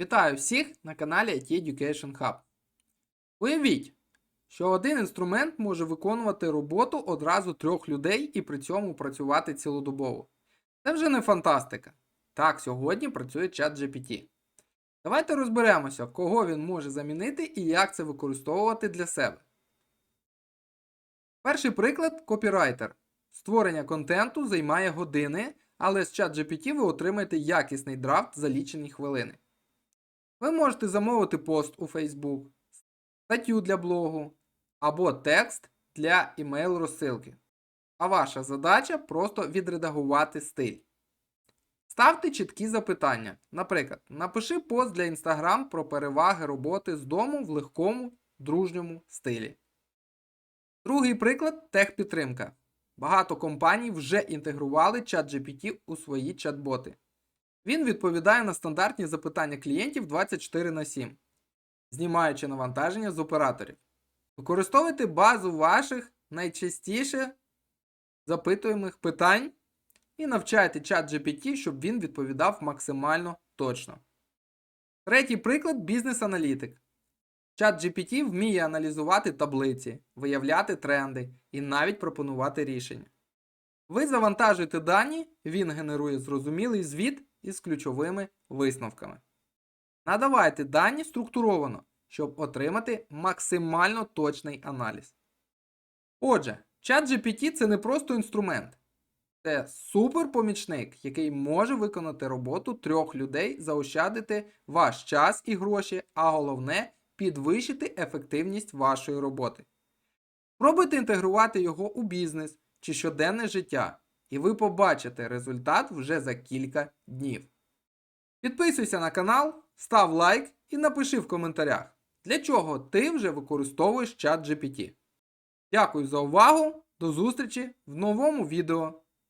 Вітаю всіх на каналі IT Education Hub. Уявіть, що один інструмент може виконувати роботу одразу трьох людей і при цьому працювати цілодобово. Це вже не фантастика. Так, сьогодні працює чат GPT. Давайте розберемося, кого він може замінити і як це використовувати для себе. Перший приклад копірайтер. Створення контенту займає години, але з чат GPT ви отримаєте якісний драфт за лічені хвилини. Ви можете замовити пост у Facebook, статтю для блогу або текст для імейл розсилки. А ваша задача просто відредагувати стиль. Ставте чіткі запитання. Наприклад, напиши пост для Instagram про переваги роботи з дому в легкому, дружньому стилі. Другий приклад техпідтримка. Багато компаній вже інтегрували ChatGPT у свої чат-боти. Він відповідає на стандартні запитання клієнтів 24 на 7, знімаючи навантаження з операторів. Використовуйте базу ваших найчастіше запитуємих питань і навчайте чат GPT, щоб він відповідав максимально точно. Третій приклад бізнес-аналітик. Чат GPT вміє аналізувати таблиці, виявляти тренди і навіть пропонувати рішення. Ви завантажуєте дані, він генерує зрозумілий звіт із ключовими висновками. Надавайте дані структуровано, щоб отримати максимально точний аналіз. Отже, ChatGPT це не просто інструмент, це суперпомічник, який може виконати роботу трьох людей, заощадити ваш час і гроші, а головне підвищити ефективність вашої роботи. Спробуйте інтегрувати його у бізнес чи щоденне життя, і ви побачите результат вже за кілька днів. Підписуйся на канал, став лайк і напиши в коментарях, для чого ти вже використовуєш чат GPT. Дякую за увагу, до зустрічі в новому відео.